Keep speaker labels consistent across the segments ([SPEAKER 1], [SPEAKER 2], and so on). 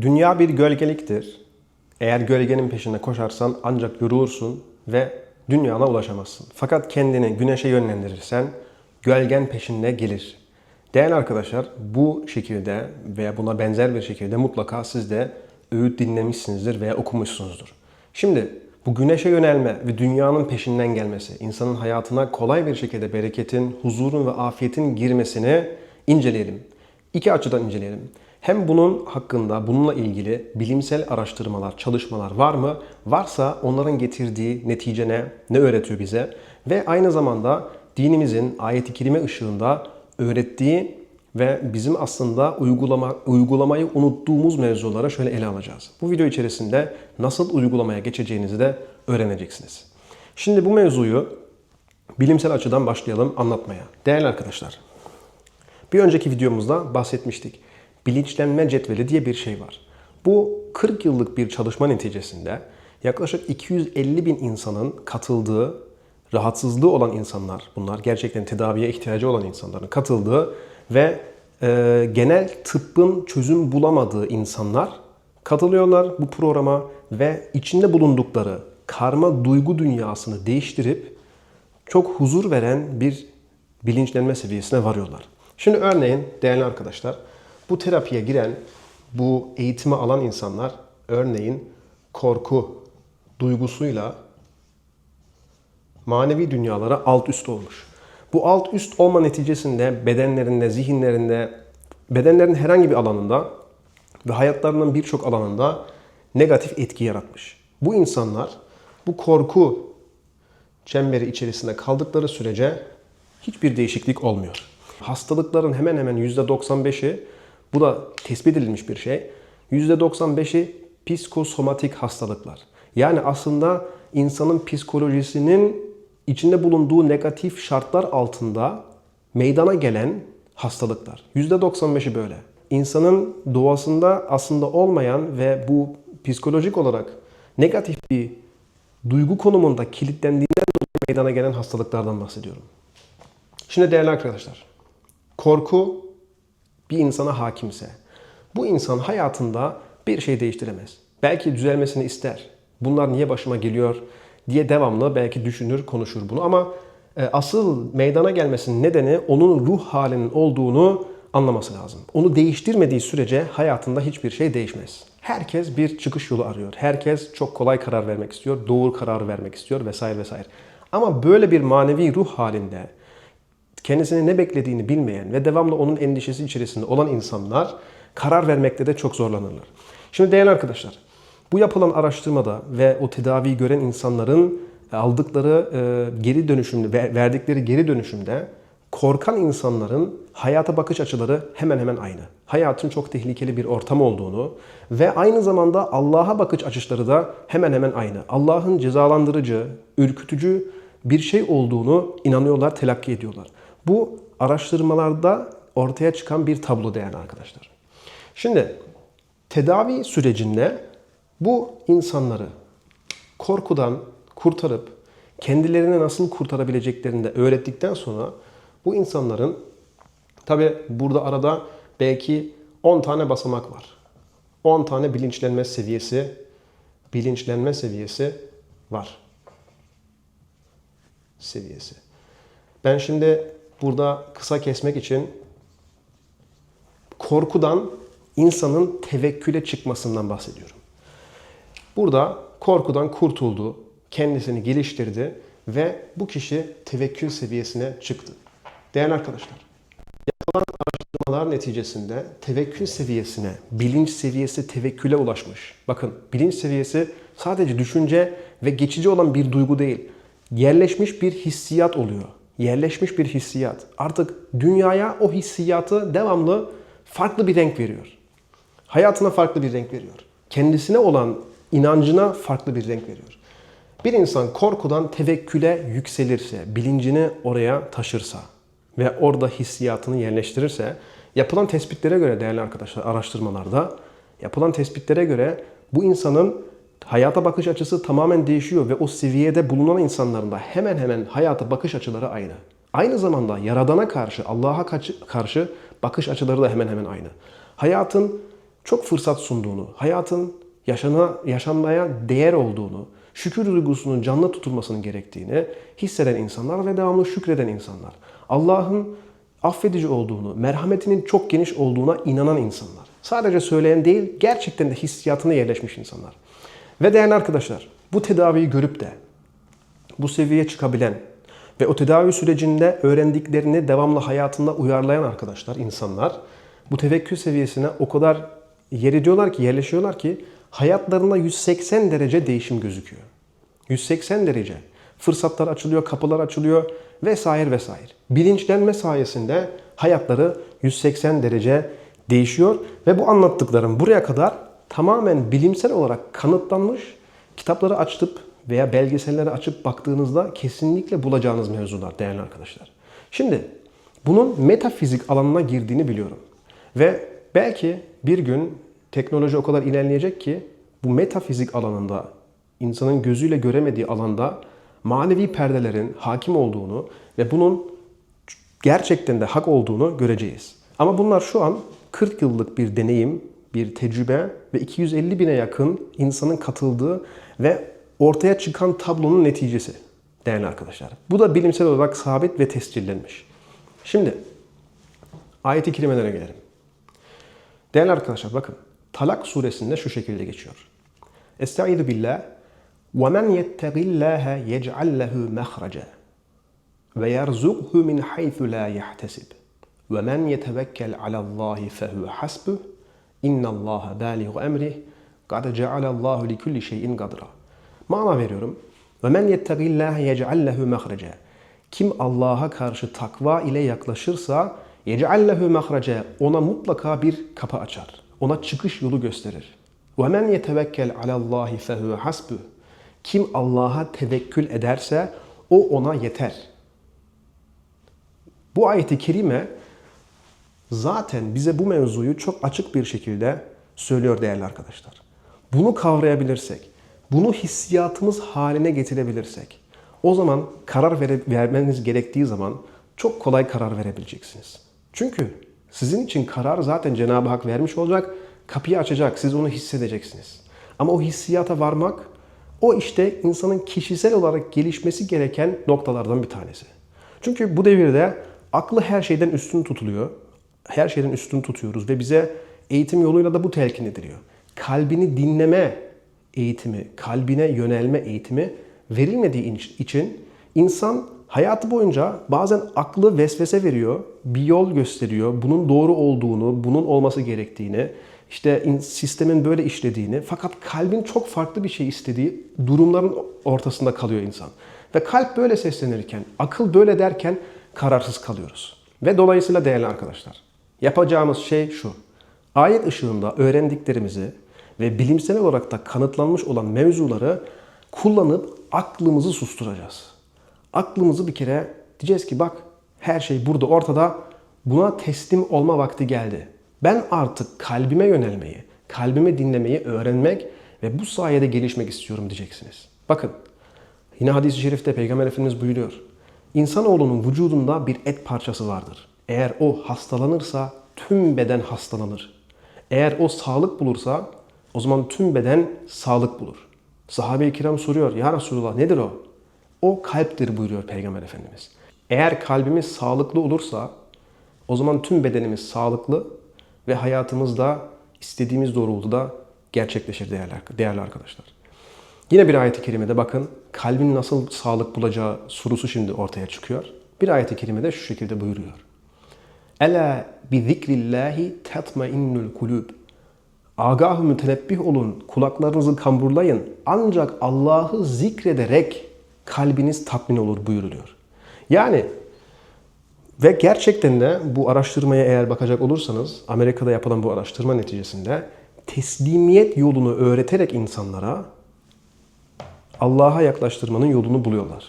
[SPEAKER 1] Dünya bir gölgeliktir. Eğer gölgenin peşinde koşarsan ancak yorulursun ve dünyana ulaşamazsın. Fakat kendini güneşe yönlendirirsen gölgen peşinde gelir. Değerli arkadaşlar bu şekilde veya buna benzer bir şekilde mutlaka siz de öğüt dinlemişsinizdir veya okumuşsunuzdur. Şimdi bu güneşe yönelme ve dünyanın peşinden gelmesi, insanın hayatına kolay bir şekilde bereketin, huzurun ve afiyetin girmesini inceleyelim. İki açıdan inceleyelim. Hem bunun hakkında, bununla ilgili bilimsel araştırmalar, çalışmalar var mı? Varsa onların getirdiği netice ne? Ne öğretiyor bize? Ve aynı zamanda dinimizin ayet-i kerime ışığında öğrettiği ve bizim aslında uygulama, uygulamayı unuttuğumuz mevzulara şöyle ele alacağız. Bu video içerisinde nasıl uygulamaya geçeceğinizi de öğreneceksiniz. Şimdi bu mevzuyu bilimsel açıdan başlayalım anlatmaya. Değerli arkadaşlar, bir önceki videomuzda bahsetmiştik. Bilinçlenme cetveli diye bir şey var. Bu 40 yıllık bir çalışma neticesinde yaklaşık 250 bin insanın katıldığı, rahatsızlığı olan insanlar, bunlar gerçekten tedaviye ihtiyacı olan insanların katıldığı ve e, genel tıbbın çözüm bulamadığı insanlar katılıyorlar bu programa ve içinde bulundukları karma duygu dünyasını değiştirip çok huzur veren bir bilinçlenme seviyesine varıyorlar. Şimdi örneğin değerli arkadaşlar bu terapiye giren, bu eğitimi alan insanlar örneğin korku duygusuyla manevi dünyalara alt üst olmuş. Bu alt üst olma neticesinde bedenlerinde, zihinlerinde, bedenlerin herhangi bir alanında ve hayatlarının birçok alanında negatif etki yaratmış. Bu insanlar bu korku çemberi içerisinde kaldıkları sürece hiçbir değişiklik olmuyor. Hastalıkların hemen hemen %95'i, bu da tespit edilmiş bir şey, %95'i psikosomatik hastalıklar. Yani aslında insanın psikolojisinin içinde bulunduğu negatif şartlar altında meydana gelen hastalıklar. %95'i böyle. İnsanın doğasında aslında olmayan ve bu psikolojik olarak negatif bir duygu konumunda kilitlendiğinden dolayı meydana gelen hastalıklardan bahsediyorum. Şimdi değerli arkadaşlar, korku bir insana hakimse, bu insan hayatında bir şey değiştiremez. Belki düzelmesini ister. Bunlar niye başıma geliyor diye devamlı belki düşünür, konuşur bunu ama e, asıl meydana gelmesinin nedeni onun ruh halinin olduğunu anlaması lazım. Onu değiştirmediği sürece hayatında hiçbir şey değişmez. Herkes bir çıkış yolu arıyor. Herkes çok kolay karar vermek istiyor, doğru karar vermek istiyor vesaire vesaire. Ama böyle bir manevi ruh halinde kendisine ne beklediğini bilmeyen ve devamlı onun endişesi içerisinde olan insanlar karar vermekte de çok zorlanırlar. Şimdi değerli arkadaşlar, bu yapılan araştırmada ve o tedaviyi gören insanların aldıkları e, geri dönüşümde, verdikleri geri dönüşümde korkan insanların hayata bakış açıları hemen hemen aynı. Hayatın çok tehlikeli bir ortam olduğunu ve aynı zamanda Allah'a bakış açıları da hemen hemen aynı. Allah'ın cezalandırıcı, ürkütücü bir şey olduğunu inanıyorlar, telakki ediyorlar. Bu araştırmalarda ortaya çıkan bir tablo değerli arkadaşlar. Şimdi tedavi sürecinde bu insanları korkudan kurtarıp kendilerini nasıl kurtarabileceklerini de öğrettikten sonra bu insanların tabi burada arada belki 10 tane basamak var. 10 tane bilinçlenme seviyesi bilinçlenme seviyesi var. Seviyesi. Ben şimdi burada kısa kesmek için korkudan insanın tevekküle çıkmasından bahsediyorum. Burada korkudan kurtuldu, kendisini geliştirdi ve bu kişi tevekkül seviyesine çıktı. Değerli arkadaşlar, yapılan araştırmalar neticesinde tevekkül seviyesine, bilinç seviyesi tevekküle ulaşmış. Bakın bilinç seviyesi sadece düşünce ve geçici olan bir duygu değil. Yerleşmiş bir hissiyat oluyor. Yerleşmiş bir hissiyat. Artık dünyaya o hissiyatı devamlı farklı bir renk veriyor. Hayatına farklı bir renk veriyor. Kendisine olan inancına farklı bir renk veriyor. Bir insan korkudan tevekküle yükselirse, bilincini oraya taşırsa ve orada hissiyatını yerleştirirse, yapılan tespitlere göre değerli arkadaşlar araştırmalarda, yapılan tespitlere göre bu insanın hayata bakış açısı tamamen değişiyor ve o seviyede bulunan insanların da hemen hemen hayata bakış açıları aynı. Aynı zamanda Yaradan'a karşı, Allah'a karşı bakış açıları da hemen hemen aynı. Hayatın çok fırsat sunduğunu, hayatın yaşana, yaşanmaya değer olduğunu, şükür duygusunun canlı tutulmasının gerektiğini hisseden insanlar ve devamlı şükreden insanlar. Allah'ın affedici olduğunu, merhametinin çok geniş olduğuna inanan insanlar. Sadece söyleyen değil, gerçekten de hissiyatına yerleşmiş insanlar. Ve değerli arkadaşlar, bu tedaviyi görüp de bu seviyeye çıkabilen ve o tedavi sürecinde öğrendiklerini devamlı hayatında uyarlayan arkadaşlar, insanlar bu tevekkül seviyesine o kadar yer ediyorlar ki, yerleşiyorlar ki hayatlarında 180 derece değişim gözüküyor. 180 derece. Fırsatlar açılıyor, kapılar açılıyor vesaire vesaire. Bilinçlenme sayesinde hayatları 180 derece değişiyor ve bu anlattıklarım buraya kadar tamamen bilimsel olarak kanıtlanmış kitapları açıp veya belgeselleri açıp baktığınızda kesinlikle bulacağınız mevzular değerli arkadaşlar. Şimdi bunun metafizik alanına girdiğini biliyorum. Ve belki bir gün teknoloji o kadar ilerleyecek ki bu metafizik alanında insanın gözüyle göremediği alanda manevi perdelerin hakim olduğunu ve bunun gerçekten de hak olduğunu göreceğiz. Ama bunlar şu an 40 yıllık bir deneyim, bir tecrübe ve 250 bine yakın insanın katıldığı ve ortaya çıkan tablonun neticesi değerli arkadaşlar. Bu da bilimsel olarak sabit ve tescillenmiş. Şimdi ayet-i kerimelere gelelim. Değerli arkadaşlar bakın Talak suresinde şu şekilde geçiyor. Estaizu billah وَمَنْ يَتَّقِ اللّٰهَ يَجْعَلْ لَهُ مَخْرَجًا وَيَرْزُقْهُ مِنْ حَيْثُ لَا يَحْتَسِبُ وَمَنْ يَتَوَكَّلْ عَلَى اللّٰهِ فَهُوَ حَسْبُهُ İnna Allah baligu emri kad ceala Allah li kulli şeyin kadra. Mana veriyorum. Ve men yettegillah yec'al lehu mahraca. Kim Allah'a karşı takva ile yaklaşırsa yec'al lehu mahraca. Ona mutlaka bir kapı açar. Ona çıkış yolu gösterir. Ve men yetevekkel ala Allah fehu hasbu. Kim Allah'a tevekkül ederse o ona yeter. Bu ayeti kerime zaten bize bu mevzuyu çok açık bir şekilde söylüyor değerli arkadaşlar. Bunu kavrayabilirsek, bunu hissiyatımız haline getirebilirsek, o zaman karar vere, vermeniz gerektiği zaman çok kolay karar verebileceksiniz. Çünkü sizin için karar zaten Cenab-ı Hak vermiş olacak, kapıyı açacak, siz onu hissedeceksiniz. Ama o hissiyata varmak, o işte insanın kişisel olarak gelişmesi gereken noktalardan bir tanesi. Çünkü bu devirde aklı her şeyden üstün tutuluyor. Her şeyden üstün tutuyoruz ve bize eğitim yoluyla da bu telkin ediliyor. Kalbini dinleme eğitimi, kalbine yönelme eğitimi verilmediği için insan hayatı boyunca bazen aklı vesvese veriyor, bir yol gösteriyor, bunun doğru olduğunu, bunun olması gerektiğini, işte sistemin böyle işlediğini fakat kalbin çok farklı bir şey istediği durumların ortasında kalıyor insan. Ve kalp böyle seslenirken, akıl böyle derken kararsız kalıyoruz. Ve dolayısıyla değerli arkadaşlar, yapacağımız şey şu. Ayet ışığında öğrendiklerimizi ve bilimsel olarak da kanıtlanmış olan mevzuları kullanıp aklımızı susturacağız. Aklımızı bir kere diyeceğiz ki bak her şey burada ortada buna teslim olma vakti geldi. Ben artık kalbime yönelmeyi, kalbime dinlemeyi öğrenmek ve bu sayede gelişmek istiyorum diyeceksiniz. Bakın yine hadis-i şerifte Peygamber Efendimiz buyuruyor. İnsanoğlunun vücudunda bir et parçası vardır. Eğer o hastalanırsa tüm beden hastalanır. Eğer o sağlık bulursa o zaman tüm beden sağlık bulur. Sahabe-i kiram soruyor ya Resulullah nedir o? O kalptir buyuruyor Peygamber Efendimiz. Eğer kalbimiz sağlıklı olursa o zaman tüm bedenimiz sağlıklı ve hayatımızda istediğimiz doğrultuda gerçekleşir değerli, değerli arkadaşlar. Yine bir ayet-i kerimede bakın kalbin nasıl sağlık bulacağı sorusu şimdi ortaya çıkıyor. Bir ayet-i kerimede şu şekilde buyuruyor. Ela bi zikrillahi tatmainnul kulub. Agah mütenebbih olun, kulaklarınızı kamburlayın. Ancak Allah'ı zikrederek kalbiniz tatmin olur buyuruluyor. Yani ve gerçekten de bu araştırmaya eğer bakacak olursanız Amerika'da yapılan bu araştırma neticesinde teslimiyet yolunu öğreterek insanlara Allah'a yaklaştırmanın yolunu buluyorlar.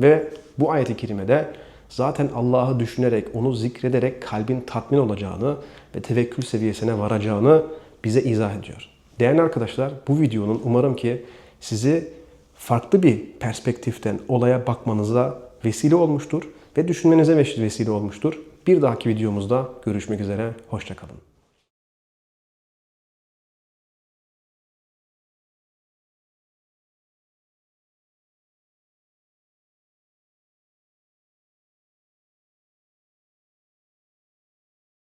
[SPEAKER 1] Ve bu ayet-i kerimede zaten Allah'ı düşünerek, onu zikrederek kalbin tatmin olacağını ve tevekkül seviyesine varacağını bize izah ediyor. Değerli arkadaşlar bu videonun umarım ki sizi farklı bir perspektiften olaya bakmanıza vesile olmuştur ve düşünmenize vesile olmuştur. Bir dahaki videomuzda görüşmek üzere, hoşçakalın.